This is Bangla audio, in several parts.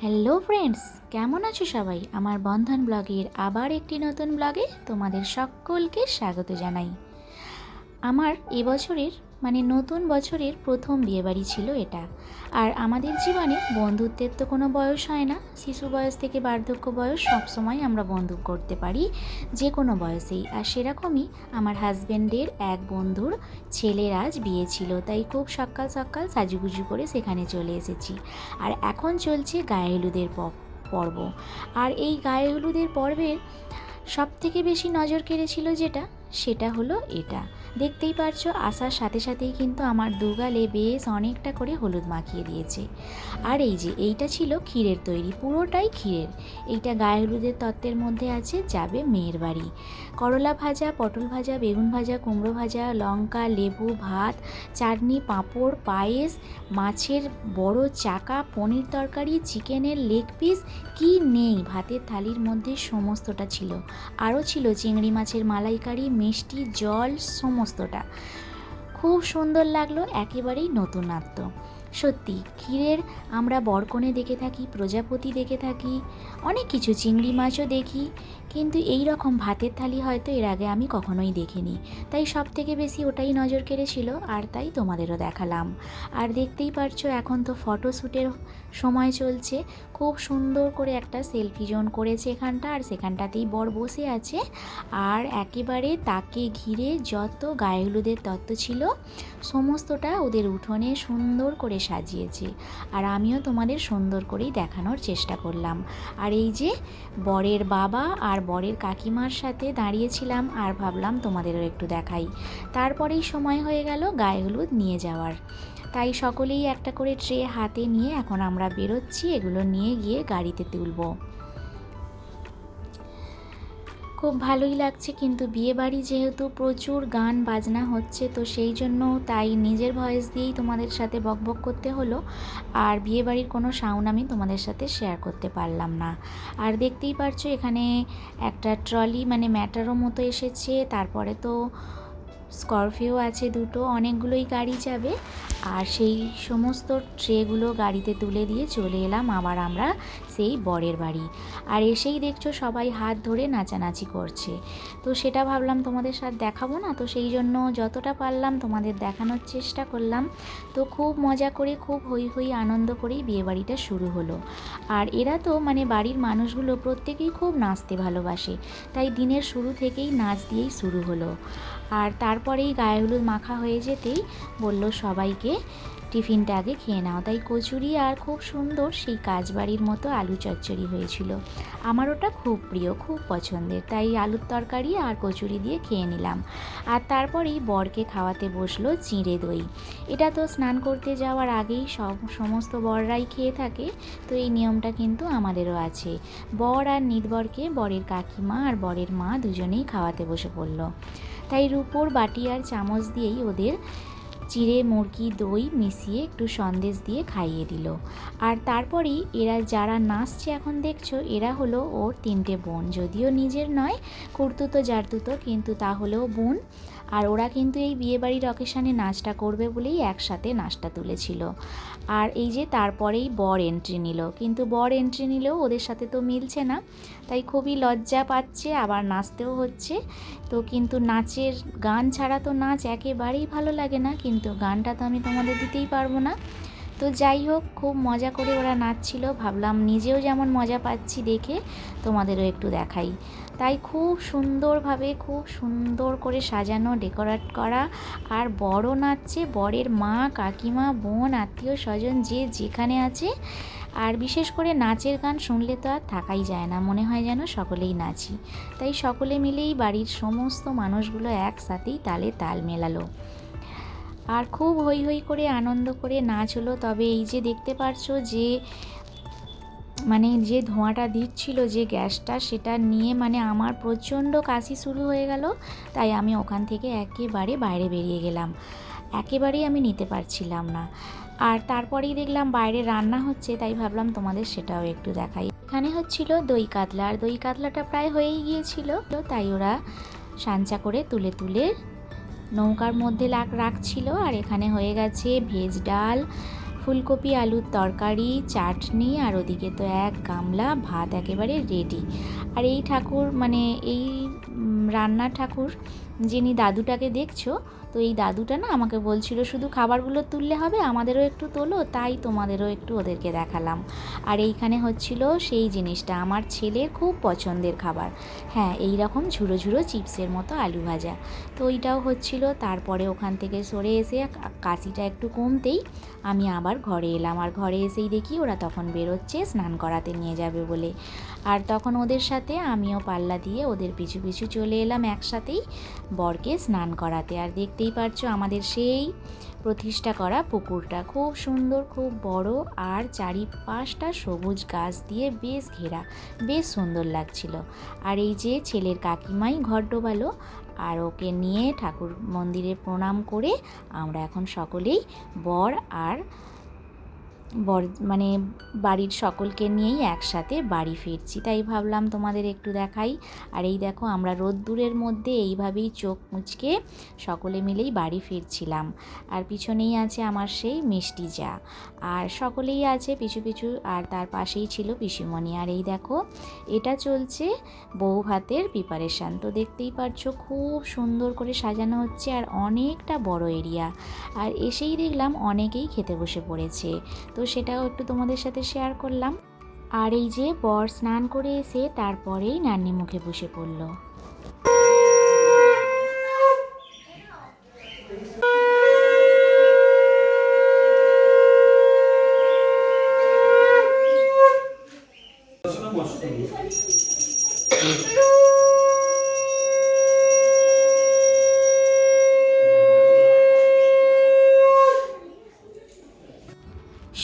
হ্যালো ফ্রেন্ডস কেমন আছো সবাই? আমার বন্ধন ব্লগের আবার একটি নতুন ব্লগে তোমাদের সকলকে স্বাগত জানাই। আমার এবছরের মানে নতুন বছরের প্রথম বিয়েবাড়ি ছিল এটা। আর আমাদের জীবনে বন্ধুত্বের তো কোনো বয়স হয় না। শিশু বয়স থেকে বার্ধক্য বয়স সবসময় আমরা বন্ধু করতে পারি, যে কোনো বয়সেই। আর সেরকমই আমার হাজব্যান্ডের এক বন্ধুর ছেলের আজ বিয়ে ছিল, তাই খুব সকাল সকাল সাজুগুজু করে সেখানে চলে এসেছি। আর এখন চলছে গায়ে হলুদের পর্ব। আর এই গায়ে হলুদের পর্বের সব থেকে বেশি নজর কেড়েছিল যেটা, সেটা হলো এটা। দেখতেই পারছ, আসার সাথে সাথেই কিন্তু আমার দুগালে বেশ অনেকটা করে হলুদ মাখিয়ে দিয়েছে। আর এই যে, এইটা ছিল ক্ষীরের তৈরি, পুরোটাই ক্ষীরের। এইটা গায়ে হলুদের তত্ত্বের মধ্যে আছে, যাবে মেয়ের বাড়ি। করলা ভাজা, পটল ভাজা, বেগুন ভাজা, কুমড়ো ভাজা, লঙ্কা, লেবু, ভাত, চাটনি, পাঁপড়, পায়েস, মাছের বড় চাকা, পনির তরকারি, চিকেনের লেগ পিস, কি নেই, ভাতের থালির মধ্যে সমস্তটা ছিল। আরও ছিল চিংড়ি মাছের মালাইকারি, মিষ্টি, জল সমস্তটা। খুব সুন্দর লাগল একেবারেই নতুনত্ব সত্যি, ক্ষীরের আমরা বরকনে দেখে থাকি, প্রজাপতি দেখে থাকি, অনেক কিছু চিংড়ি মাছও দেখি, কিন্তু এই রকম ভাতের থালি হয়তো এর আগে আমি কখনোই দেখিনি। তাই সব থেকে বেশি ওটাই নজর কেড়েছিল, আর তাই তোমাদেরও দেখালাম। আর দেখতেই পারছ, এখন তো ফটোশ্যুটের সময় চলছে। খুব সুন্দর করে একটা সেলফি জোন করেছে এখানটা, আর সেখানটাতেই বর বসে আছে। আর একেবারে তাকে ঘিরে যত গায়ে হলুদের তত্ত্ব ছিল, সমস্তটা ওদের উঠোনে সুন্দর করে সাজিয়েছে। আর আমিও তোমাদের সুন্দর করেই দেখানোর চেষ্টা করলাম। আর এই যে বরের বাবা আর বরের কাকিমার সাথে দাঁড়িয়েছিলাম, আর ভাবলাম তোমাদেরও একটু দেখাই। তারপরেই সময় হয়ে গেল গায়ে হলুদ নিয়ে যাওয়ার। তাই সকলেই একটা করে ট্রে হাতে নিয়ে এখন আমরা বেরোচ্ছি, এগুলো নিয়ে গিয়ে গাড়িতে তুলব। খুব ভালোই লাগছে কিন্তু বিয়ে বাড়ি যেহেতু প্রচুর গান বাজনা হচ্ছে, তো সেই জন্য তাই নিজের ভয়েস দিয়েই তোমাদের সাথে বকবক করতে হলো। আর বিয়ে বাড়ির কোনো সাউন্ড আমি তোমাদের সাথে শেয়ার করতে পারলাম না। আর দেখতেই পারছ এখানে একটা ট্রলি মানে ম্যাটারও মতো এসেছে, তারপরে তো স্করপিও আছে দুটো, অনেকগুলোই গাড়ি যাবে। আর সেই সমস্ত ট্রেগুলো গাড়িতে তুলে দিয়ে চলে এলাম আবার আমরা সেই বরের বাড়ি। আর এসেই দেখছ সবাই হাত ধরে নাচানাচি করছে। তো সেটা ভাবলাম তোমাদের সাথে দেখাবো না, তো সেই জন্য যতটা পারলাম তোমাদের দেখানোর চেষ্টা করলাম। তো খুব মজা করে, খুব হই হই আনন্দ করেই বিয়েবাড়িটা শুরু হলো। আর এরা তো মানে বাড়ির মানুষগুলো প্রত্যেকেই খুব নাচতে ভালোবাসে, তাই দিনের শুরু থেকেই নাচ দিয়েই শুরু হলো। আর তারপরেই গায়ে হলুদ মাখা হয়ে যেতেই বলল সবাইকে, টিফিনটা আগে খেয়ে নাও। তাই কচুরি আর খুব সুন্দর সেই কাজবাড়ির মতো আলু চচ্চড়ি হয়েছিল। আমার ওটা খুব প্রিয়, খুব পছন্দের। তাই আলুর তরকারি আর কচুরি দিয়ে খেয়ে নিলাম। আর তারপরেই বরকে খাওয়াতে বসল চিঁড়ে দই। এটা তো স্নান করতে যাওয়ার আগেই সব, সমস্ত বররাই খেয়ে থাকে, তো এই নিয়মটা কিন্তু আমাদেরও আছে। বর আর নিদবরকে বরের কাকিমা আর বরের মা দুজনেই খাওয়াতে বসে পড়ল। তাই রুপোর বাটি আর চামচ দিয়েই ওদের চিড়ে, মুরগি, দই মিশিয়ে একটু সন্দেশ দিয়ে খাইয়ে দিল। আর তারপরেই এরা যারা নাচছে এখন দেখছ, এরা হলো ওর তিনটে বোন। যদিও নিজের নয়, কুর্তুতো, জারতুতো, কিন্তু তাহলেও বোন। আর ওরা কিন্তু এই বিয়েবাড়ির অকেশানে নাচটা করবে বলেই একসাথে নাচটা তুলেছিল। আর এই যে তারপরেই বর এন্ট্রি নিল। কিন্তু বর এন্ট্রি নিলেও ওদের সাথে তো মিলছে না। তাই খুবই লজ্জা পাচ্ছে, আবার নাচতেও হচ্ছে। তো কিন্তু নাচের গান ছাড়া তো নাচ একেবারেই ভালো লাগে না। কিন্তু গানটা তো আমি তোমাদের দিতেই পারব না। তো যাই হোক, খুব মজা করে ওরা নাচছিল। ভাবলাম নিজেও যেমন মজা পাচ্ছি দেখে তোমাদেরও একটু দেখাই। তাই খুব সুন্দরভাবে, খুব সুন্দর করে সাজানো, ডেকোরেট করা। আর বড় নাচছে, বরের মা, কাকিমা, বোন, আত্মীয় স্বজন যে যেখানে আছে। আর বিশেষ করে নাচের গান শুনলে তো আর থাকাই যায় না, মনে হয় যেন সকলেই নাচি। তাই সকলে মিলেই বাড়ির সমস্ত মানুষগুলো একসাথেই তালে তাল মেলালো। আর খুব হই হই করে আনন্দ করে নাচ হলো। তবে এই যে দেখতে পারছ যে মানে যে ধোঁয়াটা দিচ্ছিল, যে গ্যাসটা, সেটা নিয়ে মানে আমার প্রচণ্ড কাশি শুরু হয়ে গেল। তাই আমি ওখান থেকে একেবারে বাইরে বেরিয়ে গেলাম। একেবারেই আমি নিতে পারছিলাম না। আর তারপরেই দেখলাম বাইরে রান্না হচ্ছে, তাই ভাবলাম তোমাদের সেটাও একটু দেখাই। এখানে হচ্ছিল দই কাতলা। আর দই কাতলাটা প্রায় হয়েই গিয়েছিল। তাই ওরা সাঞ্চা করে তুলে তুলে নৌকার মধ্যে লাগ, রাখছিল। আর এখানে হয়ে গেছে ভেজ ডাল ফুলকপি, আলুর তরকারি, চাটনি, আর ওদিকে তো এক গামলা, ভাত একেবারে রেডি আর এই ঠাকুর মানে এই রান্না ঠাকুর, যিনি দাদুটাকে দেখছ তো এই দাদুটা না আমাকে বলছিল, শুধু খাবারগুলো তুললে হবে, আমাদেরও একটু তোলো, তাই তোমাদেরও একটু ওদেরকে দেখালাম। আর এইখানে হচ্ছিল সেই জিনিসটা, আমার ছেলের খুব পছন্দের খাবার। হ্যাঁ এই রকম ঝুড়ো ঝুড়ো চিপসের মতো আলু ভাজা। তো ওইটাও হচ্ছিল, তারপরে ওখান থেকে সরে এসে কাশিটা একটু কমতেই আমি আবার ঘরে এলাম। আর ঘরে এসেই দেখি ওরা তখন বেরোচ্ছে, স্নান করাতে নিয়ে যাবে বলে। আর তখন ওদের সাথে আমিও পাল্লা দিয়ে ওদের পিছু পিছু চলে এলাম একসাথেই বরকে স্নান করাতে। আর দেখতেই পারছ আমাদের সেই প্রতিষ্ঠা করা পুকুরটা খুব সুন্দর, খুব বড় আর চারিপাশটা সবুজ গাছ দিয়ে বেশ ঘেরা, বেশ সুন্দর লাগছিল। আর এই যে ছেলের কাকিমাই ঘর ডোবালো আর ওকে নিয়ে ঠাকুর মন্দিরে প্রণাম করে আমরা এখন সকলেই বর আর বর মানে বাড়ির সকলকে নিয়েই একসাথে বাড়ি ফিরছি। তাই ভাবলাম তোমাদের একটু দেখাই। আর এই দেখো, আমরা রোদ্দুরের মধ্যে এইভাবেই চোখ মুচকে সকলে মিলেই বাড়ি ফিরছিলাম। আর পিছনেই আছে আমার সেই মিষ্টি যা আর সকলেই আছে পিছু পিছু, আর তার পাশেই ছিল পিসিমণি। আর এই দেখো, এটা চলছে বউ ভাতের প্রিপারেশান তো দেখতেই পারছ, খুব সুন্দর করে সাজানো হচ্ছে আর অনেকটা বড় এরিয়া আর এসেই দেখলাম অনেকেই খেতে বসে পড়েছে। তো সেটাও একটু তোমাদের সাথে শেয়ার করলাম। আর এই যে বর স্নান করে এসে তারপরেই নান্নি মুখে বসে পড়ল।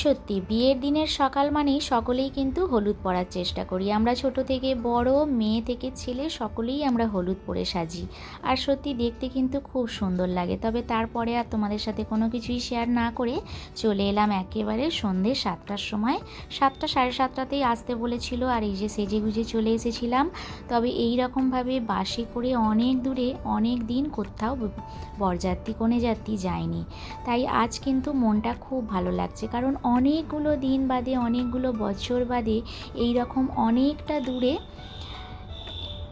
সত্যি, বিয়ের দিনের সকাল মানেই সকলেই কিন্তু হলুদ পরার চেষ্টা করি। আমরা ছোট থেকে বড়, মেয়ে থেকে ছেলে, সকলেই আমরা হলুদ পরে সাজি। আর সত্যি দেখতে কিন্তু খুব সুন্দর লাগে। তবে তারপরে আর তোমাদের সাথে কোনো কিছুই শেয়ার না করে চলে এলাম একেবারে সন্ধে সাতটার সময়। সাতটা, সাড়ে সাতটাতেই আসতে বলেছিল আর এই যে সেজে গুজে চলে এসেছিলাম। তবে এই রকমভাবে বাসে করে অনেক দূরে, অনেক দিন কোথাও বরযাত্রী কোণে যাত্রী যায়নি। তাই আজ কিন্তু মনটা খুব ভালো লাগছে। কারণ অনেকগুলো দিন বাদে, অনেকগুলো বছর বাদে এই রকম অনেকটা দূরে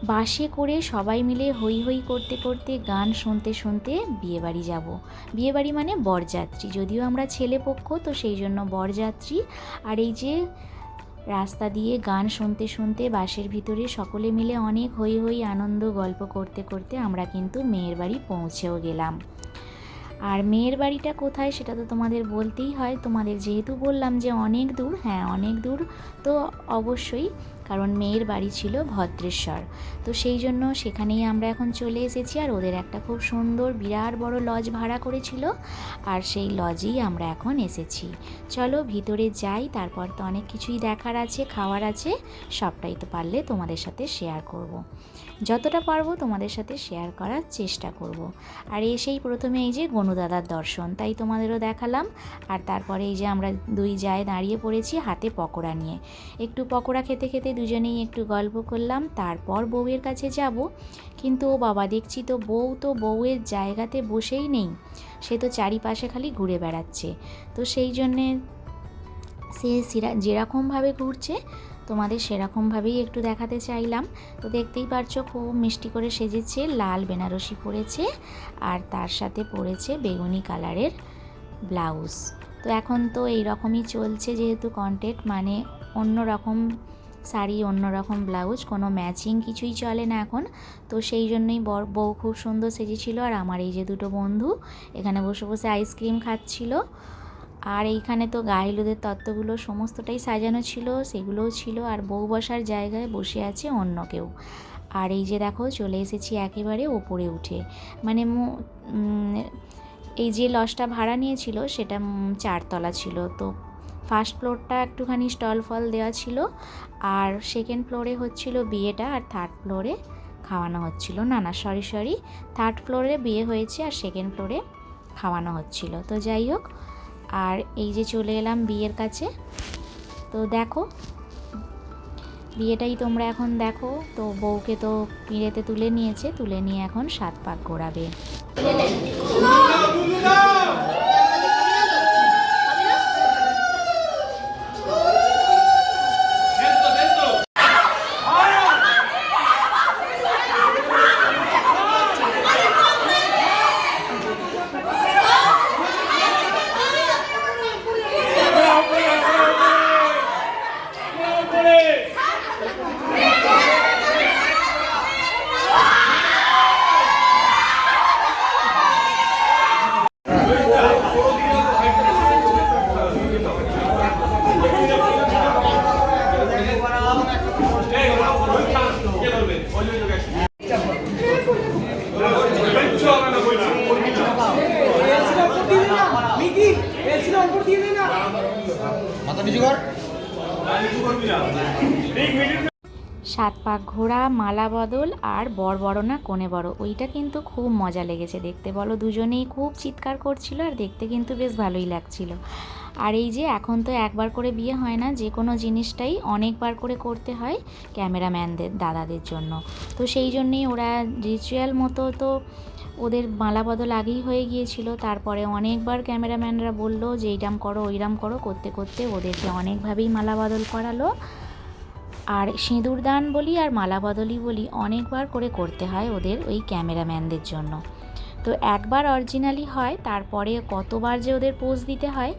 বাসে করে সবাই মিলে হই হই করতে করতে গান শুনতে শুনতে বিয়েবাড়ি যাব। বিয়েবাড়ি মানে বরযাত্রী। যদিও আমরা ছেলে পক্ষ, তো সেই জন্য বরযাত্রী। আর এই যে রাস্তা দিয়ে গান শুনতে শুনতে বাসের ভিতরে সকলে মিলে অনেক হই হই আনন্দ গল্প করতে করতে আমরা কিন্তু মেয়ের বাড়ি পৌঁছেও গেলাম। আর মেয়ের বাড়িটা কোথায় সেটা তো তোমাদের বলতেই হয়। তোমাদের যেহেতু বললাম যে অনেক দূর হ্যাঁ অনেক দূর, তো অবশ্যই, কারণ মেয়ের বাড়ি ছিল ভদ্রেশ্বর। তো সেই জন্য সেখানেই আমরা এখন চলে এসেছি আর ওদের একটা খুব সুন্দর বিরাট বড় লজ ভাড়া করেছিল আর সেই লজেই আমরা এখন এসেছি। চলো ভিতরে যাই, তারপর তো অনেক কিছুই দেখার আছে, খাওয়ার আছে, সবটাই তো পারলে তোমাদের সাথে শেয়ার করব। যতটা পারব তোমাদের সাথে শেয়ার করার চেষ্টা করব। আর এসেই প্রথমে এই যে গনুদাদার দর্শন, তাই তোমাদেরও দেখালাম। আর তারপরে এই যে আমরা দুই যায় দাঁড়িয়ে পড়েছি হাতে পকোড়া নিয়ে। একটু পকোড়া খেতে খেতে দুজনেই একটু গল্প করলাম, তারপর বউয়ের কাছে যাব। কিন্তু ও বাবা দেখছি তো বউ তো বউয়ের জায়গাতে বসেই নেই, সে তো চারিপাশে খালি ঘুরে বেড়াচ্ছে। তো সেই জন্যে সে যেরকমভাবে ঘুরছে তোমাদের সেরকমভাবেই একটু দেখাতে চাইলাম। তো দেখতেই পারছ খুব মিষ্টি করে সেজেছে, লাল বেনারসি পরেছে আর তার সাথে পরেছে বেগুনি কালারের ব্লাউজ। তো এখন তো এই রকমই চলছে যেহেতু কন্টেন্ট মানে অন্য রকম শাড়ি অন্য রকম ব্লাউজ, কোনো ম্যাচিং কিছুই চলে না এখন। তো সেই জন্যই বর, বউ খুব সুন্দর সেজেছিল আর আমার এই যে দুটো বন্ধু এখানে বসে বসে আইসক্রিম খাচ্ছিল। আর এইখানে তো গায়ে হলুদের তত্ত্বগুলো সমস্তটাই সাজানো ছিল, সেগুলোও ছিল আর বউ বসার জায়গায় বসে আছে অন্য কেউ। আর এই যে দেখো চলে এসেছি একেবারে ওপরে উঠে। মানে এই যে লজটা ভাড়া নিয়েছিল সেটা চারতলা ছিল। তো ফার্স্ট ফ্লোরটা একটুখানি স্টল ফল দেওয়া ছিল আর সেকেন্ড ফ্লোরে হচ্ছিল বিয়েটা আর থার্ড ফ্লোরে খাওয়ানো হচ্ছিল। না না সরি সরি থার্ড ফ্লোরে বিয়ে হয়েছে আর সেকেন্ড ফ্লোরে খাওয়ানো হচ্ছিল। তো যাই হোক আর এই যে চলে এলাম বিয়ের কাছে। তো দেখো, বিয়েটাই তোমরা এখন দেখো। তো বউকে তো পিঁড়েতে তুলে নিয়েছে, তুলে নিয়ে এখন সাত পাক ঘোরাবে মাথা নিচু কর সাত পাক ঘোড়া, মালা বদল আর বর বড় না কোণে বড়। ওইটা কিন্তু খুব মজা লেগেছে দেখতে। বলো, দুজনেই খুব চিৎকার করছিল আর দেখতে কিন্তু বেশ ভালোই লাগছিল। আর এই যে, এখন তো একবার করে বিয়ে হয় না, যে কোনো জিনিসটাই অনেকবার করে করতে হয় ক্যামেরাম্যানদের, দাদাদের জন্য। তো সেই জন্যেই ওরা রিচুয়াল মতো তো ওদের মালা বদল আগেই হয়ে গিয়েছিল। তারপরে অনেকবার ক্যামেরাম্যানরা বলল যে, এইরাম করো, ওইরাম করো। করতে করতে ওদেরকে অনেকভাবেই মালা বদল করালো। আর সিঁদুরদান বলি আর মালা বদলি বলি অনেকবার করে করতে হয় ওদের ওই ক্যামেরাম্যানদের জন্য। তো একবার অরিজিনালি হয়, তারপরে কতবার যে ওদের পোজ দিতে হয়,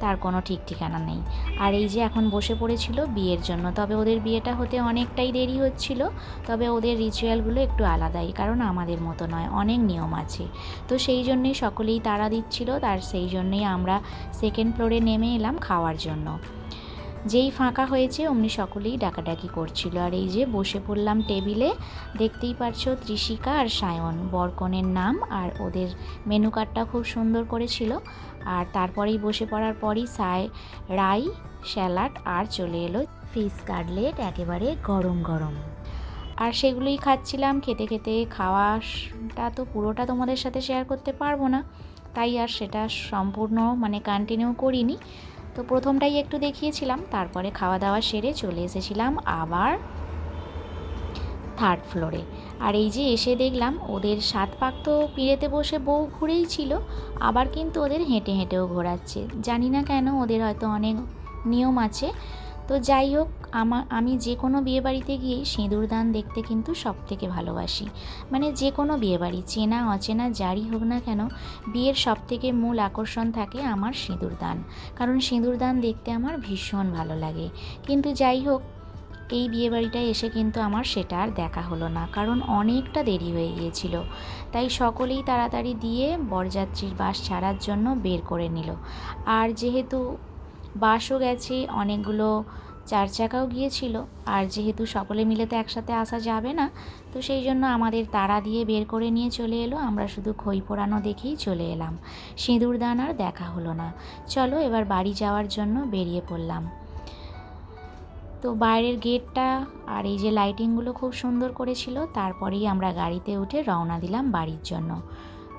তার কোনো ঠিক ঠিকানা নেই। আর এই যে এখন বসে পড়েছিল বিয়ের জন্য, তবে ওদের বিয়েটা হতে অনেকটাই দেরি হচ্ছিল, তবে ওদের রিচুয়ালগুলো একটু আলাদাই, কারণ আমাদের মতো নয়, অনেক নিয়ম আছে। তো সেই জন্যেই সকলেই তাড়া দিচ্ছিল তার সেই জন্যেই আমরা সেকেন্ড ফ্লোরে নেমে এলাম খাওয়ার জন্য। যেই ফাঁকা হয়েছে, অমনি সকলেই ডাকাডাকি করছিল। আর এই যে বসে পড়লাম টেবিলে, দেখতেই পারছ ত্রিশিকা আর সায়ন। বরকনের নাম আর ওদের মেনু কার্ডটা খুব সুন্দর করেছিল। আর তারপরেই বসে পড়ার পরই সায়, রাই, স্যালাড আর চলে এলো ফিস কাটলেট একেবারে গরম গরম। আর সেগুলোই খাচ্ছিলাম। খেতে খেতে খাওয়াটা তো পুরোটা তোমাদের সাথে শেয়ার করতে পারব না। তাই আর সেটা সম্পূর্ণ মানে কন্টিনিউ করিনি। তো প্রথমটাই একটু দেখিয়েছিলাম, তারপরে খাওয়া দাওয়া সেরে চলে এসেছিলাম আবার থার্ড ফ্লোরে আর এই যে এসে দেখলাম ওদের সাত পাক তো পিড়েতে বসে বউ ঘুরেই ছিল, আবার কিন্তু ওদের হেঁটে হেঁটেও ঘোরাচ্ছে। জানি না কেন ওদের হয়তো অনেক নিয়ম আছে। তো যাই হোক আমার আমি যে কোনো বিয়েবাড়িতে গিয়েই সিঁদুর দান দেখতে কিন্তু সব থেকে ভালোবাসি। মানে যে কোনো বিয়েবাড়ি, চেনা, অচেনা, যারই হোক না কেন, বিয়ের সব থেকে মূল আকর্ষণ থাকে আমার সিঁদুর দান। কারণ সিঁদুর দান দেখতে আমার ভীষণ ভালো লাগে। কিন্তু যাই হোক, এই বিয়েবাড়িটায় এসে কিন্তু আমার সেটা আর দেখা হলো না। কারণ অনেকটা দেরি হয়ে গিয়েছিল। তাই সকলেই তাড়াতাড়ি দিয়ে বরযাত্রীর বাস ছাড়ার জন্য বের করে নিল। আর যেহেতু বাসও গেছে, অনেকগুলো চার চাকাও গিয়েছিল। আর যেহেতু সকলে মিলে তো একসাথে আসা যাবে না, তো সেই জন্য আমাদের তাড়া দিয়ে বের করে নিয়ে চলে এলো। আমরা শুধু খই পোড়ানো দেখেই চলে এলাম। সিঁদুর দান আর দেখা হলো না। চলো এবার বাড়ি যাওয়ার জন্য বেরিয়ে পড়লাম। তো বাইরের গেটটা আর এই যে লাইটিংগুলো খুব সুন্দর করেছিল, তারপরেই আমরা গাড়িতে উঠে রওনা দিলাম বাড়ির জন্য।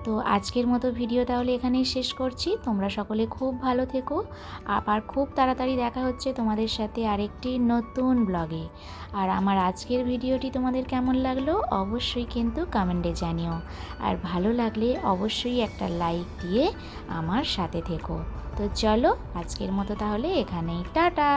তো আজকের মতো ভিডিও তাহলে এখানেই শেষ করছি। তোমরা সকলে খুব ভালো থেকো। আবার খুব তাড়াতাড়ি দেখা হচ্ছে তোমাদের সাথে আরেকটি নতুন ব্লগে। আর আমার আজকের ভিডিওটি তোমাদের কেমন লাগল অবশ্যই কিন্তু কমেন্টে জানিও। আর ভালো লাগলে অবশ্যই একটা লাইক দিয়ে আমার সাথে থেকো। তো চলো আজকের মতো তাহলে এখানেই। টাটা!